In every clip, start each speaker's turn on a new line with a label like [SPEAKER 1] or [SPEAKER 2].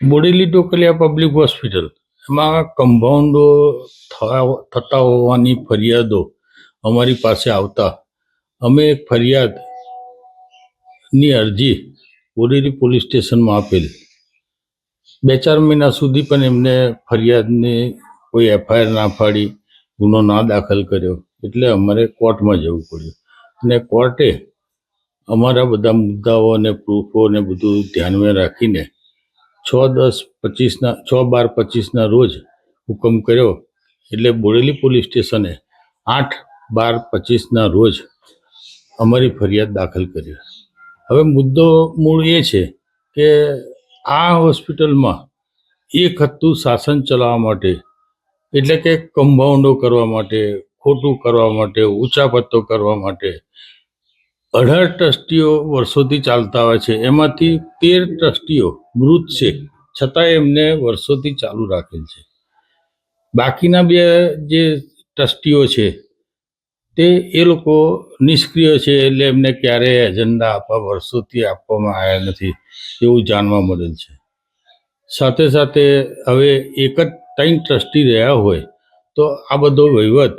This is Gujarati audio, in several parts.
[SPEAKER 1] Bodeli ટોકલિયા public hospital. એમાં કમ્પાઉન્ડો થતા હોવાની ફરિયાદો અમારી પાસે આવતા. અમે એક ફરિયાદની અરજી બોડેલી પોલીસ સ્ટેશનમાં આપેલ. બે ચાર મહિના સુધી પણ એમને ફરિયાદની કોઈ એફઆઈઆર ના ફાડી, ગુનો ના દાખલ કર્યો. એટલે અમારે કોર્ટમાં જવું પડ્યું. અને કોર્ટે અમારા બધા મુદ્દાઓ અને પ્રૂફો ને બધું ધ્યાનમાં રાખીને છ દસ પચીસના, છ બાર પચીસના રોજ હુકમ કર્યો એટલે બોડેલી પોલીસ સ્ટેશને આઠ બાર પચીસના રોજ અમારી ફરિયાદ દાખલ કરી. હવે મુદ્દો મૂળ એ છે કે આ હોસ્પિટલમાં એક હતું શાસન ચલાવવા માટે, એટલે કે કમ્પાઉન્ડો કરવા માટે, ખોટું કરવા માટે, ઊંચા પત્તો કરવા માટે અઢાર ટ્રસ્ટીઓ વર્ષોથી ચાલતા આવે છે. એમાંથી તેર ટ્રસ્ટીઓ મૃત છે. છતાં એમને વર્ષોથી ચાલુ રાખેલ છે. બાકીના બે જે ટ્રસ્ટીઓ છે, તે એ લોકો નિષ્ક્રિય છે એટલે એમને ક્યારેય એજન્ડા આપવા, વર્ષોથી આપવામાં આવ્યા નથી એવું જાણવા મળેલ છે. સાથે સાથે હવે એક જ ત્રણ ટ્રસ્ટી રહ્યા હોય તો આ બધો વહીવટ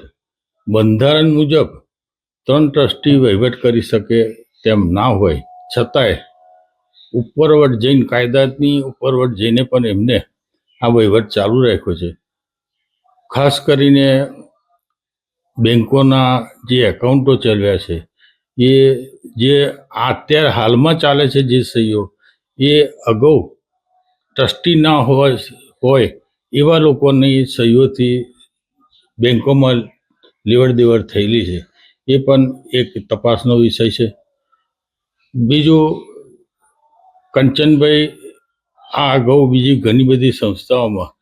[SPEAKER 1] બંધારણ મુજબ ત્રણ ટ્રસ્ટી વહીવટ કરી શકે તેમ ના હોય, છતાંય ઉપરવટ જઈને કાયદાની ઉપરવટ જઈને પણ એમને આ વહીવટ ચાલુ રાખ્યો છે. ખાસ કરીને બેંકોના જે એકાઉન્ટો ચલાવ્યા છે, એ જે અત્યારે હાલમાં ચાલે છે જે સહીઓ, એ અગાઉ ટ્રસ્ટી ના હોય હોય એવા લોકોની સહીઓથી બેંકોમાં લેવડ દેવડ થયેલી છે. એ પણ એક તપાસનો વિષય છે. બીજું, કંચનભાઈ, આ અગાઉ બીજી ઘણી બધી સંસ્થાઓમાં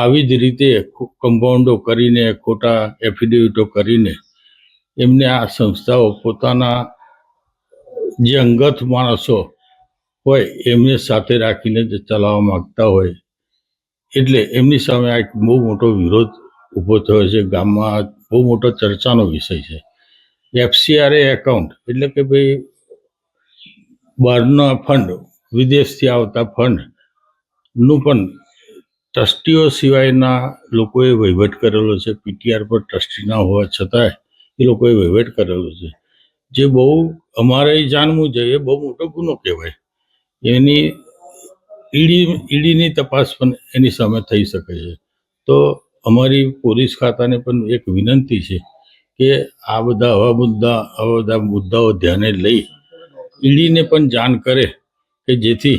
[SPEAKER 1] આવી જ રીતે કમ્પાઉન્ડો કરીને, ખોટા એફિડેવિટો કરીને એમને આ સંસ્થાઓ પોતાના જે અંગત માણસો હોય એમને સાથે રાખીને જ ચલાવવા માગતા હોય. એટલે એમની સામે આ એક બહુ મોટો વિરોધ ઊભો થયો છે. ગામમાં બહુ મોટો ચર્ચાનો વિષય છે. એફસીઆરએ એકાઉન્ટ એટલે કે ભાઈ બહારના ફંડ વિદેશથી આવતા ફંડનું પણ ટ્રસ્ટીઓ સિવાયના લોકોએ વહીવટ કરેલો છે. પીટીઆર પર ટ્રસ્ટી ના હોવા છતાંય એ લોકોએ વહીવટ કરેલો છે. જે બહુ અમારે જાણવું જોઈએ, બહુ મોટો ગુનો કહેવાય. એની ઈડી, ઈડીની તપાસ પણ એની સામે થઈ શકે છે. તો અમારી પોલીસ ખાતાને પણ એક વિનંતી છે કે આ બધા આવા મુદ્દા આવા બધા મુદ્દાઓ ધ્યાને લઈ ઈડીને પણ જાણ કરે કે જેથી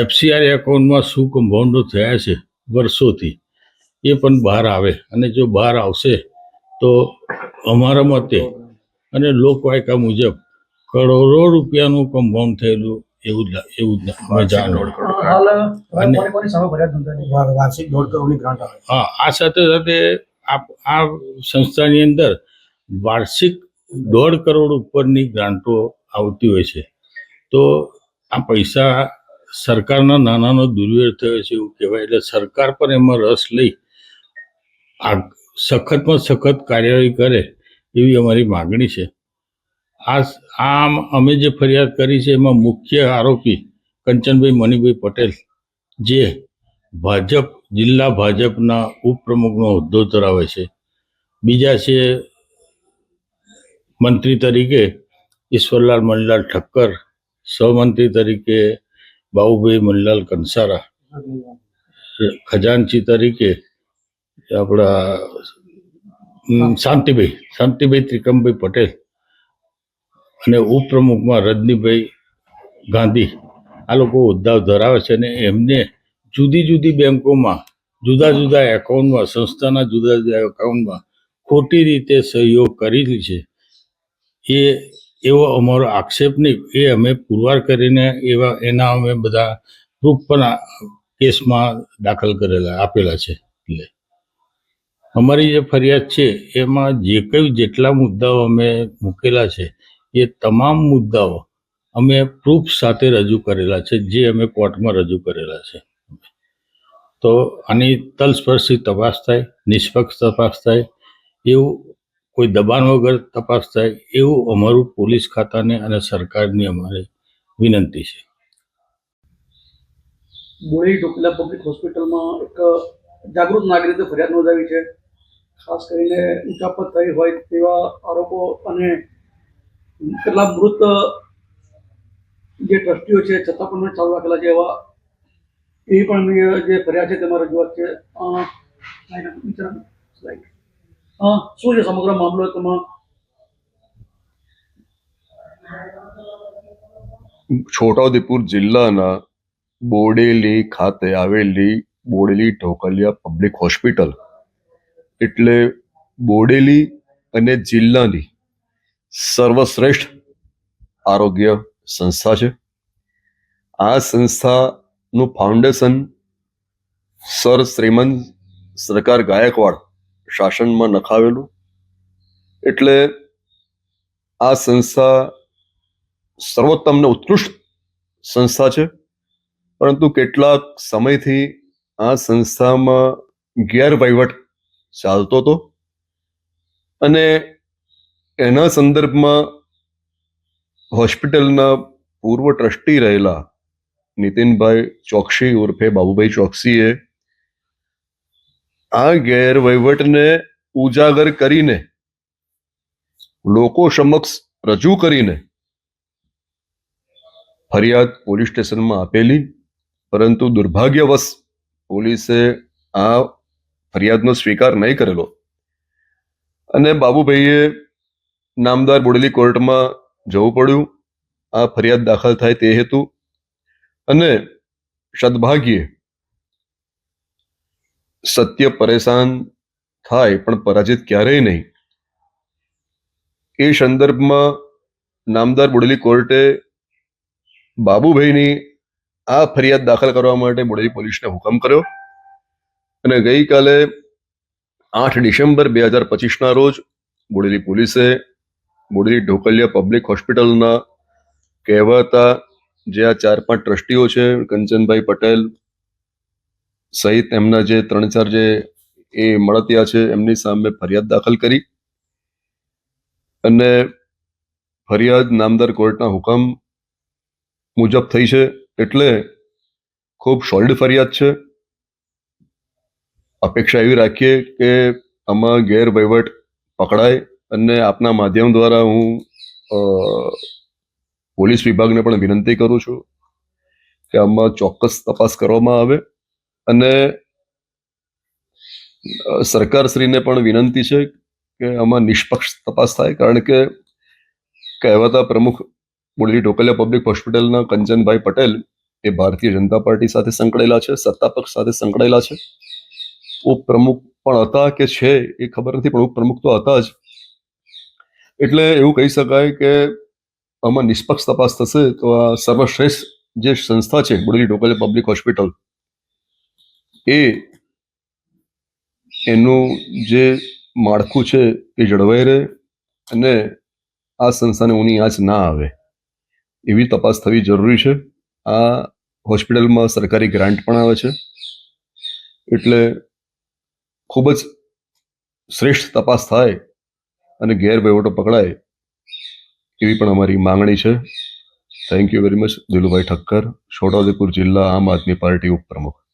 [SPEAKER 1] એફસીઆર એકાઉન્ટમાં શું કમ્પાઉન્ડો થયા છે વર્ષોથી એ પણ બહાર આવે. અને જો બહાર આવશે તો અમારા મતે અને લોકવાયકા મુજબ કરોડો રૂપિયાનું કમ્પાઉન્ડ થયેલું એવું એવું અને- હા આ સાથે સાથે આ સંસ્થાની અંદર વાર્ષિક દોઢ કરોડ ઉપરની ગ્રાન્ટો આવતી હોય છે. તો આ પૈસા સરકારના નાનાનો દુર્વ્યય થયો છે એવું કહેવાય, એટલે સરકાર પણ એમાં રસ લઈ આ સખતમાં સખત કાર્યવાહી કરે એવી અમારી માગણી છે. આ આમ અમે જે ફરિયાદ કરી છે, એમાં મુખ્ય આરોપી કંચનભાઈ મણિભાઈ પટેલ, જે ભાજપ જિલ્લા ભાજપના ઉપપ્રમુખનો હોદ્દો ધરાવે છે. બીજા છે મંત્રી તરીકે ઈશ્વરલાલ મણિલાલ ઠક્કર, સહમંત્રી તરીકે બાબુભાઈ મણિલાલ કંસારા, ખજાનચી તરીકે આપણા શાંતિભાઈ શાંતિભાઈ ત્રિકમભાઈ પટેલ અને ઉપપ્રમુખમાં રજનીભાઈ ગાંધી આ લોકો હોદ્દાઓ ધરાવે છે અને એમને જુદી જુદી બેંકોમાં, જુદા જુદા એકાઉન્ટમાં, સંસ્થાના જુદા જુદા એકાઉન્ટમાં ખોટી રીતે સહયોગ કરેલી છે. એ, એવો અમારો આક્ષેપ નહીં, એ અમે પુરવાર કરીને એવા, એના અમે બધા પ્રૂફ પણ કેસમાં દાખલ કરેલા, આપેલા છે. એટલે અમારી જે ફરિયાદ છે, એમાં જે કંઈ જેટલા મુદ્દાઓ અમે મૂકેલા છે, એ તમામ મુદ્દાઓ અમે પ્રૂફ સાથે રજૂ કરેલા છે, જે અમે કોર્ટમાં રજૂ કરેલા છે. તો આની તલસ્પર્શી તપાસ થાય, નિષ્પક્ષ તપાસ થાય, એવું કોઈ દબાણ વગર તપાસ થાય, એવું અમારું પોલીસ ખાતાને અને સરકારની અમારે વિનંતી છે.
[SPEAKER 2] બોડી ઢોકલા પબ્લિક હોસ્પિટલમાં એક જાગૃત નાગરિકે ફરિયાદ નોંધાવી છે. ખાસ કરીને ઉચાપત થઈ હોય તેવા આરોપો અને કેટલા મૃત જે ટ્રસ્ટીઓ છે, છતાં પણ ચાલુ રાખેલા છે એવા એ પણ મેં જે ફરિયાદ છે તેમાં રજૂઆત છે. શું છે સમગ્ર મામલો તેમાં?
[SPEAKER 3] છોટાઉદેપુર જિલ્લાના બોડેલી ખાતે આવેલી બોડેલી ઢોકલિયા પબ્લિક હોસ્પિટલ એટલે બોડેલી અને જિલ્લાની સર્વશ્રેષ્ઠ આરોગ્ય સંસ્થા છે. આ સંસ્થાનું ફાઉન્ડેશન સર શ્રીમંત સરકાર ગાયકવાડ શાસનમાં નખાવેલું. એટલે આ સંસ્થા સર્વોત્તમ ને ઉત્કૃષ્ટ સંસ્થા છે. પરંતુ કેટલાક સમયથી આ સંસ્થામાં ગેરવહીવટ ચાલતો હતો. અને એના સંદર્ભમાં હોસ્પિટલના પૂર્વ ટ્રસ્ટી રહેલા નીતિનભાઈ ચોકસી ઉર્ફે બાબુભાઈ ચોકસીએ આ ગેરવહીવટને ઉજાગર કરીને, લોકો સમક્ષ રજૂ કરીને ફરિયાદ પોલીસ સ્ટેશનમાં આપેલી, પરંતુ દુર્ભાગ્યવશ પોલીસે આ ફરિયાદનો સ્વીકાર નહીં કરેલો. અને બાબુભાઈએ નામદાર બોડેલી કોર્ટમાં જવું પડ્યું. આ ફરિયાદ દાખલ થાય તે હેતુ અને સદભાગ્યે સત્ય પરેશાન થાય પણ પરાજિત ક્યારેય નહીં. એ સંદર્ભમાં નામદાર બોડેલી કોર્ટે બાબુભાઈની આ ફરિયાદ દાખલ કરવા માટે બોડેલી પોલીસને હુકમ કર્યો અને ગઈકાલે આઠ ડિસેમ્બર બે હજાર પચીસના રોજ બોડેલી પોલીસે બોડેલી ઢોકલિયા પબ્લિક હોસ્પિટલના કહેવાતા જે આ ચાર પાંચ ટ્રસ્ટીઓ છે, કંચનભાઈ પટેલ સહિત એમના જે ત્રણ ચાર જે એ મળતિયા છે, એમની સામે ફરિયાદ દાખલ કરી. અને ફરિયાદ નામદાર કોર્ટના હુકમ મુજબ થઈ છે, એટલે ખૂબ સોલિડ ફરિયાદ છે. અપેક્ષા એવી રાખીએ કે આમાં ગેરવહીવટ પકડાય અને આપના માધ્યમ દ્વારા હું પોલીસ વિભાગને પણ વિનંતી કરું છું કે આમાં ચોક્કસ તપાસ કરવામાં આવે અને સરકારશ્રીને પણ વિનંતી છે કે આમાં નિષ્પક્ષ તપાસ થાય, કારણ કે કહેવાતા પ્રમુખ બોડેલી ઢોકલિયા પબ્લિક હોસ્પિટલના કંચનભાઈ પટેલ એ ભારતીય જનતા પાર્ટી સાથે સંકળાયેલા છે, સત્તાપક્ષ સાથે સંકળાયેલા છે. ઉપપ્રમુખ પણ હતા કે છે એ ખબર નથી, પણ ઉપપ્રમુખ તો હતા જ. એટલે એવું કહી શકાય કે આમાં નિષ્પક્ષ તપાસ થશે તો આ સર્વશ્રેષ્ઠ જે સંસ્થા છે બોડેલી ઢોકલિયા પબ્લિક હોસ્પિટલ એ એનું જે માળખું છે એ જળવાઈ રહે અને આ સંસ્થાને ઊની આંચ ના આવે. એવી તપાસ થવી જરૂરી છે. આ હોસ્પિટલમાં સરકારી ગ્રાન્ટ પણ આવે છે. એટલે ખૂબ જ શ્રેષ્ઠ તપાસ થાય અને ગેરવહીવટો પકડાય એવી પણ અમારી માંગણી છે. Thank you very much Dilubhai Thakkar. Chhotaudepur જિલ્લા આમ આદમી પાર્ટી ઉપપ્રમુખ.